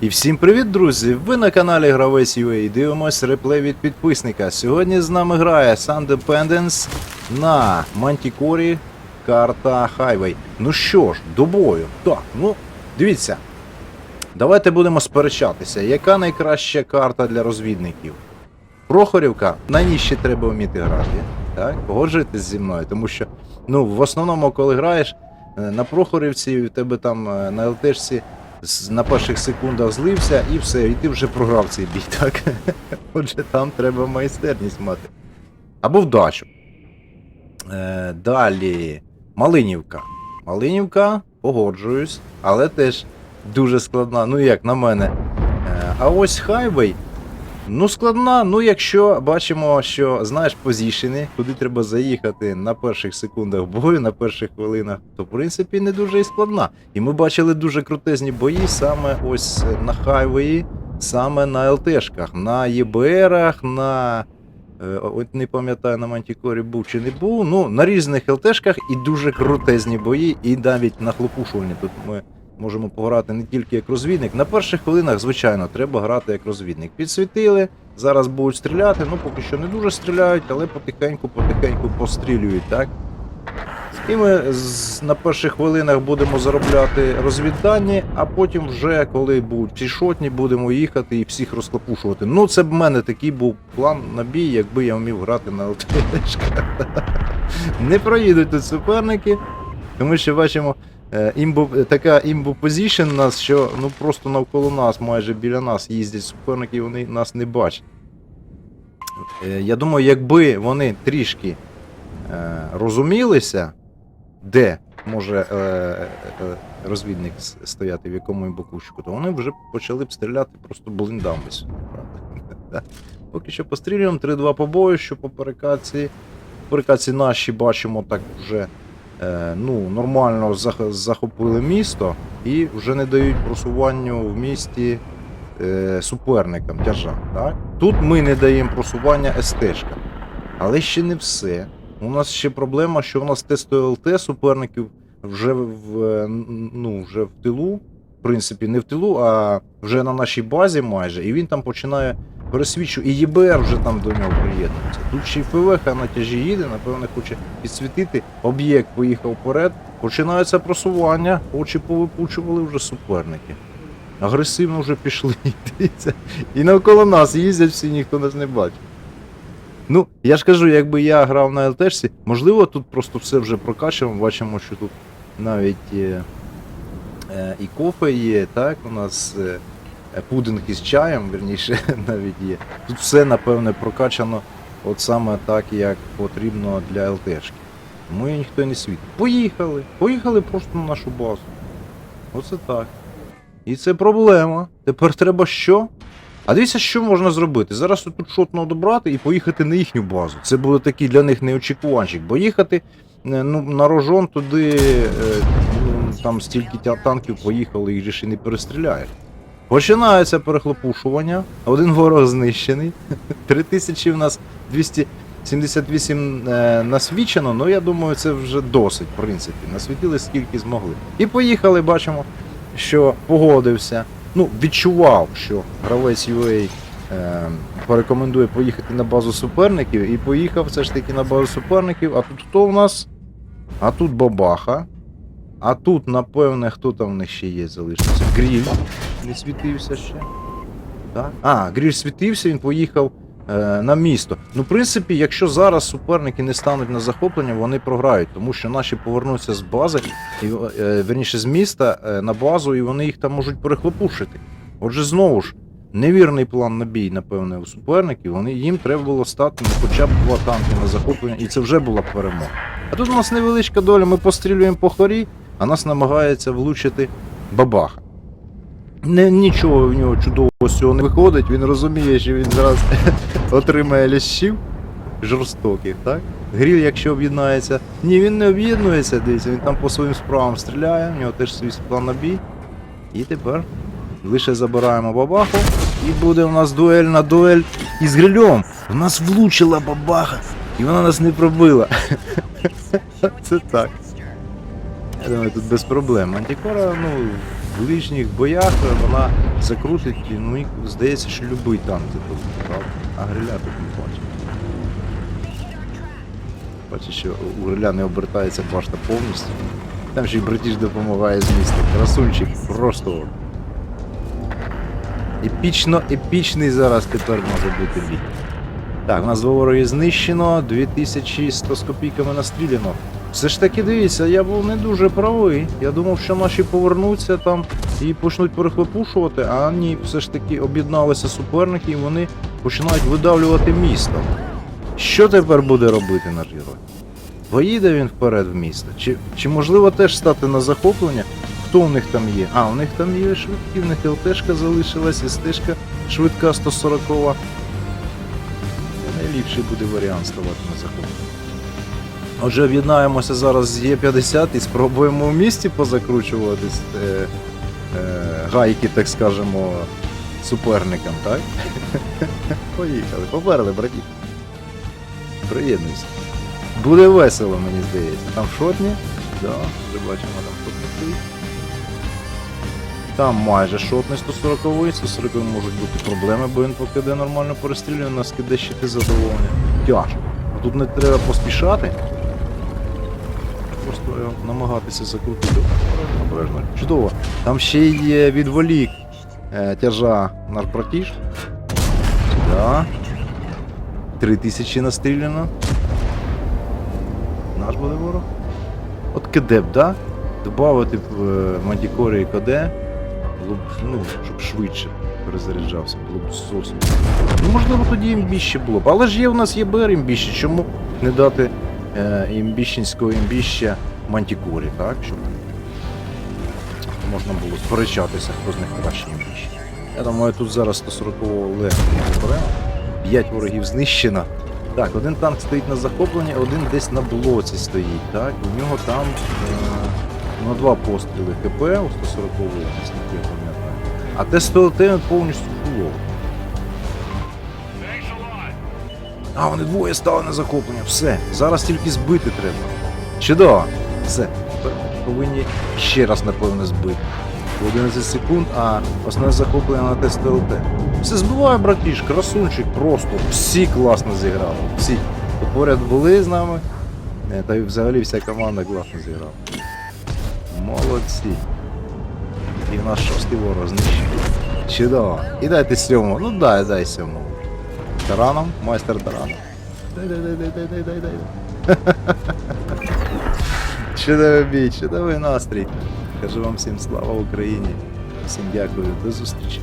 І всім привіт, друзі! Ви на каналі Гравець UA. Дивимось реплей від підписника. Сьогодні з нами грає Sun Dependence на Мантікорі карта Highway. Ну що ж, до бою. Так, ну дивіться. Давайте будемо сперечатися, яка найкраща карта для розвідників. Прохорівка, на ній ще треба вміти грати. Так, погоджуєтесь зі мною, тому що ну, в основному, коли граєш е, на Прохорівці, у тебе там е, на ЛТшці на перших секундах злився і все, і ти вже програв цей бій, так? Отже, там треба майстерність мати. Або вдачу. Е, далі. Малинівка. Малинівка, погоджуюсь, але теж дуже складна. Ну як на мене. Е, а ось хайвей. Ну, складна, ну якщо бачимо, що знаєш позішени, куди треба заїхати на перших секундах бою, на перших хвилинах, то в принципі не дуже і складна. І ми бачили дуже крутезні бої саме ось на хайвеї, саме на ЛТшках, на ЄБРах, на. е, От не пам'ятаю, на Мантікорі був чи не був. Ну, на різних ЛТшках і дуже крутезні бої, і навіть на хлопушуванні. Тут ми можемо пограти не тільки як розвідник. На перших хвилинах, звичайно, треба грати як розвідник. Підсвітили, зараз будуть стріляти, ну поки що не дуже стріляють, але потихеньку-потихеньку пострілюють, так? І ми на перших хвилинах будемо заробляти розвіддані, а потім вже, коли будуть пішотні, будемо їхати і всіх розклапушувати. Ну, це б в мене такий був план на бій, якби я вмів грати на ЛТшках. Не проїдуть тут суперники, тому що бачимо, е, імбу, така імбу позішн у нас, що ну просто навколо нас, майже біля нас їздять суперники, і вони нас не бачать. Е, Я думаю, якби вони трішки е, розумілися, де може розвідник стояти, в якому бокущику, то вони вже почали б стріляти просто блиндами. Поки що пострілюємо 3-2 по бою, що по перекаці. По наші бачимо так вже ну, нормально захопили місто і вже не дають просуванню в місті е, суперникам тяжам. Так? Тут ми не даємо просування СТ-шкам. Але ще не все. У нас ще проблема, що у нас тестове ЛТ суперників вже в, е, ну, вже в тилу. В принципі, не в тилу, а вже на нашій базі майже, і він там починає пересвідчувати, і ЄБР вже там до нього приєднується. Тут ще й ПВХ на тяжі їде, напевно, хоче підсвітити. Об'єкт поїхав вперед, починається просування, очі повипучували вже суперники. Агресивно вже пішли, дивіться. І навколо нас їздять всі, ніхто нас не бачить. Ну, я ж кажу, якби я грав на ЛТшці, можливо, тут просто все вже прокачано. Бачимо, що тут навіть е, е, і кофе є, так, у нас е, пудинг із чаєм, верніше, навіть є. Тут все, напевне, прокачано от саме так, як потрібно для ЛТшки. Тому і ніхто не світить. Поїхали. Поїхали просто на нашу базу. Оце так. І це проблема. Тепер треба що? А дивіться, що можна зробити. Зараз тут шотно добрати і поїхати на їхню базу. Це буде такий для них неочікуванчик. Бо їхати е, ну, на рожон туди, е, ну, там стільки танків поїхали, їх же ще не перестріляєш. Починається перехлопушування, один ворог знищений. 3000 в нас 278 е, насвічено, ну я думаю, це вже досить, в принципі. Насвітили скільки змогли. І поїхали, бачимо, що погодився ну, відчував, що гравець UA е, порекомендує поїхати на базу суперників, і поїхав все ж таки на базу суперників. А тут хто у нас? А тут бабаха. А тут, напевне, хто там в них ще є, залишився? Гріль не світився ще. Так? А, Гріль світився, він поїхав е, на місто. Ну, в принципі, якщо зараз суперники не стануть на захоплення, вони програють, тому що наші повернуться з бази, і, е, верніше з міста е, на базу, і вони їх там можуть перехлопушити. Отже, знову ж, невірний план на бій, напевне, у суперників. Вони, їм треба було стати ну, хоча б два танки на захоплення, і це вже була перемога. А тут у нас невеличка доля, ми пострілюємо по хорі, а нас намагається влучити бабаха. Не, нічого в нього чудового цього не виходить, він розуміє, що він зараз отримає лящів жорстоких, так? Гріль, якщо об'єднається. Ні, він не об'єднується, дивіться, він там по своїм справам стріляє, у нього теж свій план на бій. І тепер лише забираємо бабаху. І буде у нас дуель на дуель із грильом. В нас влучила бабаха, і вона нас не пробила. Це так. Думаю, тут без проблем. Антикора, ну, В ближніх боях вона закрутить, ну, і здається, що любий танк правда? А гриля тут не бачу. Бачиш, що у гриля не обертається башта повністю. Там ще й братіж допомагає з міста. Красунчик просто. Епічно, епічний зараз тепер може бути бій. Так, у нас два вороги знищено, 2100 з копійками настріляно. Все ж таки дивіться, я був не дуже правий. Я думав, що наші повернуться там і почнуть перехлопушувати, а ні, все ж таки об'єдналися суперники і вони починають видавлювати місто. Що тепер буде робити наш герой? Поїде він вперед в місто? Чи, чи можливо теж стати на захоплення? Хто у них там є? А, у них там є швидкі, в них ЛТшка залишилась і швидка 140 Найліпший буде варіант ставати на захоплення. Отже, об'єднаємося зараз з Є50 і спробуємо в місті позакручуватись е, е, гайки, так скажемо, суперникам, так? Поїхали, поперли, браті. Приєднуйся. Буде весело, мені здається. Там шотні? Да, вже бачимо, там шотні. Там майже шотний 140 140 можуть бути проблеми, бо він покиде нормально перестрілює, нас киде щити задоволення. Тяжко. Тут не треба поспішати. Просто намагатися закрутити. Обережно. Чудово. Там ще є відволік е, тяжа нарпротіж. Да. 3000 настріляно. Наш буде ворог. От кидеп, да? Добавити в е, Мантікорі і КД, ну, щоб швидше перезаряджався, було б зовсім. Ну, можливо, тоді імбіще було б. Але ж є у нас є БР імбіще, чому не дати імбіщенського імбіща Мантікорі, так? Щоб можна було сперечатися, хто з них краще імбіще. Я думаю, тут зараз 140-го легко заберемо. 5 ворогів знищено. Так, один танк стоїть на захопленні, один десь на блоці стоїть. Так, у нього там е, на два постріли ХП у 140-го, наскільки я. А Т-101 повністю фулов. А, вони двоє стали на захоплення. Все. Зараз тільки збити треба. Чудово. Все. Повинні ще раз, напевно, збити. 11 секунд, а основне захоплення на Т-101. Все збиває, братіш, красунчик просто. Всі класно зіграли. Всі. Поряд були з нами. е, Та й взагалі вся команда класно зіграла. Молодці. І в нас шостий ворог знищений. Чудово. І дайте сьому. Ну дай, дай сьому. Тараном, майстер тараном. Дай, дай, дай, дай. Чудовий бій, чудовий настрій. Кажу вам всім слава Україні. Всім дякую, до зустрічі.